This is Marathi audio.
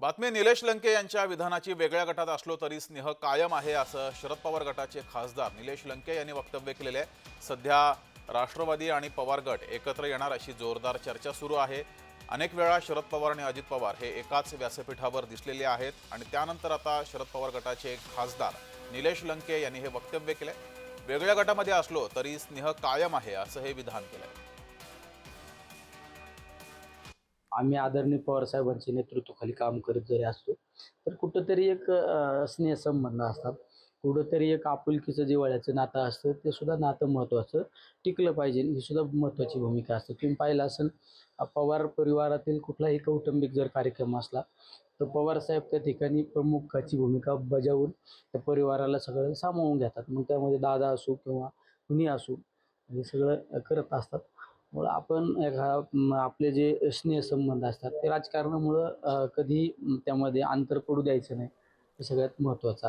बातमी निलेश लंके यांच्या विधानाची वेगळ्या गटात असलो तरी स्नेह कायम आहे असं शरद पवार गटाचे खासदार निलेश लंके यांनी वक्तव्य केलेले आहे. सध्या राष्ट्रवादी आणि पवार गट एकत्र येणार अशी जोरदार चर्चा सुरू आहे. अनेक वेळा शरद पवार आणि अजित पवार हे एकाच व्यासपीठावर दिसलेले आहेत आणि त्यानंतर आता शरद पवार गटाचे खासदार निलेश लंके यांनी हे वक्तव्य केलंय वेगळ्या गटामध्ये असलो तरी स्नेह कायम आहे असं हे विधान केलंय. आम्ही आदरणीय पवारसाहेबांच्या नेतृत्वाखाली काम करत जरी असतो तर कुठंतरी एक स्नेहसंबंध असतात. कुठंतरी एक आपुलकीचं जिवाळ्याचं नातं असतं ते सुद्धा नातं महत्त्वाचं टिकलं पाहिजे. ही सुद्धा महत्त्वाची भूमिका असते. तुम्ही पाहिलं असेल पवार परिवारातील कुठलाही कौटुंबिक जर कार्यक्रम असला तर पवारसाहेब त्या ठिकाणी प्रमुखाची भूमिका बजावून त्या परिवाराला सगळं सामावून घेतात. मग त्यामध्ये दादा असो किंवा कुणी असो हे सगळं करत असतात. मुळं आपण एखा आपले जे स्नेहसंबंध असतात ते राजकारणामुळं कधी त्यामध्ये अंतर पडू द्यायचं नाही. हे सगळ्यात महत्त्वाचं आहे.